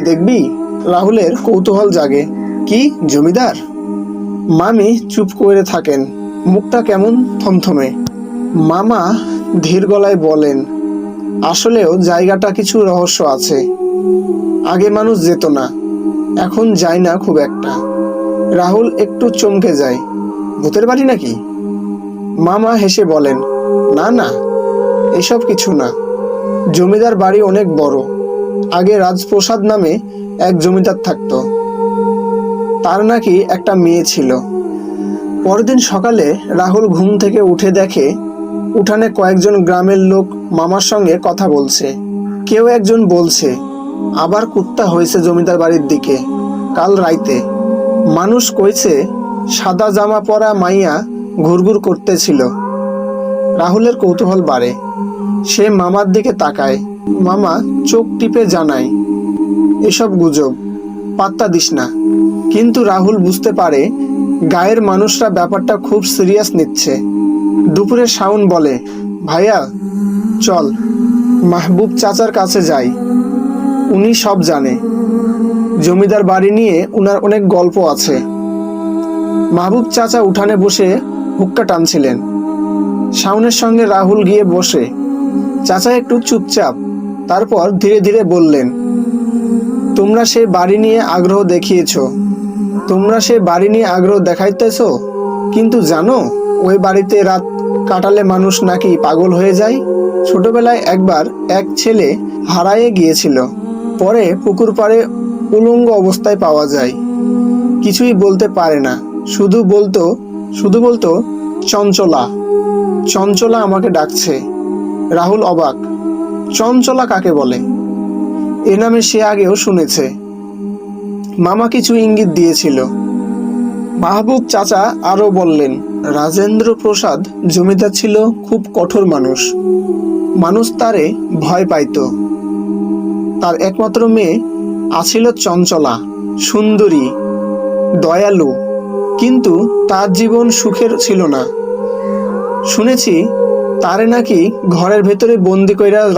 দেখবি? রাহুলের কৌতূহল জাগে। কি, জমিদার? মামি চুপ করে থাকেন। মুখটা কেমন থমথমে। মামা ধীর গলায় বলেন, আসলেও জায়গাটা কিছু রহস্য আছে। আগে মানুষ যেত না, এখন যায় না খুব একটা। রাহুল একটু চমকে যায়। ভূতের বাড়ি নাকি? মামা হেসে বলেন, না না, এসব কিছু না। জমিদার বাড়ি অনেক বড়। আগে রাজপ্রসাদ নামে এক জমিদার থাকতো। তার নাকি একটা মেয়ে ছিল। পরদিন সকালে রাহুল ঘুম থেকে উঠে দেখে, উঠানে কয়েকজন গ্রামের লোক মামার সঙ্গে কথা বলছে। কেউ একজন বলছে, আবার কুত্তা হয়েছে জমিদার বাড়ির দিকে, কাল রাইতে। মানুষ কইছে, সাদা জামা পরা মাইয়া ঘুরঘুর করতেছিল। রাহুলের কৌতূহল বাড়ে। সে মামার দিকে তাকায়। মামা, চোখ টিপে জানায় এসব গুজব, পাত্তা দিস না। কিন্তু রাহুল বুঝতে পারে, গায়ের মানুষরা ব্যাপারটা খুব সিরিয়াস নিচ্ছে। দুপুরে শাউন বলে, ভাইয়া, চল, মাহবুব চাচার কাছে যাই। উনি সব জানে। জমিদার বাড়ি নিয়ে উনার অনেক গল্প আছে। মাহবুব চাচা উঠানে বসে হুক্কা টানছিলেন। শাওনের সঙ্গে রাহুল গিয়ে বসে, চাচা, একটু চুপচাপ। তারপর ধীরে ধীরে বললেন, তোমরা সেই বাড়ি নিয়ে আগ্রহ দেখিয়েছো। তোমরা সেই বাড়ি নিয়ে আগ্রহ দেখাইতেছো? কিন্তু জানো, ওই বাড়িতে রাত কাটালে মানুষ নাকি পাগল হয়ে যায়? ছোটবেলায় একবার এক ছেলে হারায়ে গিয়েছিল। পরে পুকুর পাড়ে উলঙ্গ অবস্থায় পাওয়া যায়। কিছুই বলতে পারে না। শুধু বলতো শুধু বলতো, চঞ্চলা চঞ্চলা আমাকে ডাকছে। রাহুল অবাক। চঞ্চলা কাকে বলে? এ নামে সে আগেও শুনেছে। মামা কিছু ইঙ্গিত দিয়েছিল। মাহবুব চাচা আরও বললেন, রাজেন্দ্র প্রসাদ জমিদার ছিল খুব কঠোর মানুষ। মানুষ তারে ভয় পাইতো। তার একমাত্র মেয়ে আছিল চঞ্চলা, সুন্দরী, দয়ালু। কিন্তু তার জীবন সুখের ছিল না। শুনেছি তারে নাকি ঘরের ভেতরে বন্দি কইরা